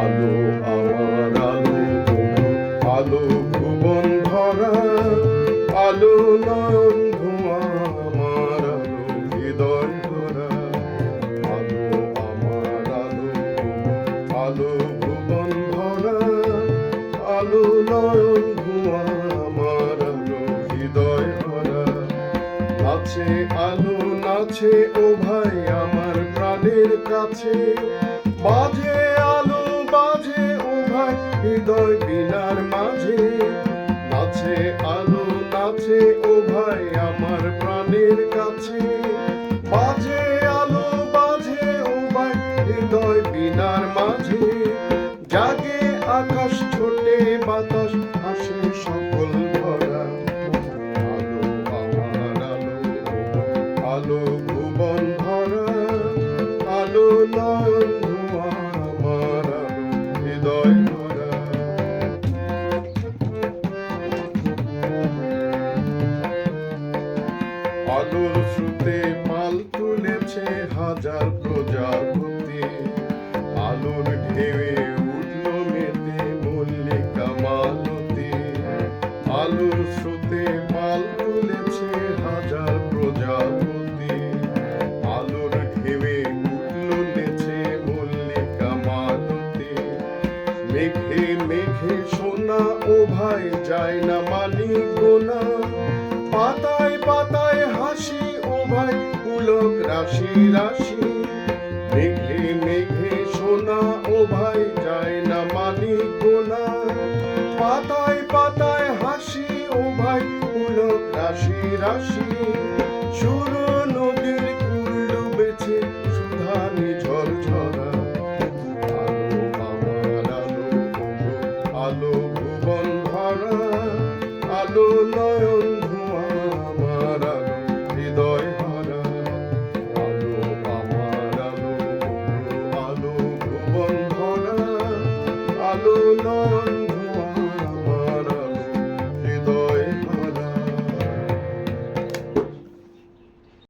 আলো আমার আলো আলো ভুবন ভরা আলো নয়ন ধোঁয়া, আমার আলো হৃদয় ভরা আলো আমার আলো আলো ভুবন ভরা আলো নয়ন ধোঁয়া, আমার আলো হৃদয় ভরা নাচে আলো, নাচে ও ভাই, আমার প্রাণের কাছে। বাজে আলো, বাজে ভাই হৃদয় বিনার মাঝে। নাচে আলো, নাচে ভাই আমার প্রাণের কাছে। বাজে আলো, বাজে ভাই হৃদয় বিনার মাঝে। জাগে আকাশ, ছোটে বাতাস, আসে সকল ভরা। আলো আমার আলো আলো আমার, হৃদয় ভরা। আলোর স্রোতে পাল তুলেছে হাজার প্রজাপতি। আলোর ঢেউয়ে উঠল মেতে মল্লিকা মালতী। আলোর স্রোতে পাল তুলেছে মেঘে মেঘে সোনা, ও ভাই যায় না মানি গোনা। পাতায় পাতায় হাসি, ও ভাই পুলক রাশি রাশি। মেঘে মেঘে সোনা, ও ভাই যায় না মানি গোনা। পাতায় পাতায় হাসি, ও ভাই পুলক রাশি রাশি। সুর নদীর কুল ডুবেছে সুধা নিঝর আলো ভুবন ভরা, আলো নয়ন ধোঁয়া আমার আলো হৃদয় ভরা। আলো আমার আলো আলো ভুবন ভরা, আলো নয়ন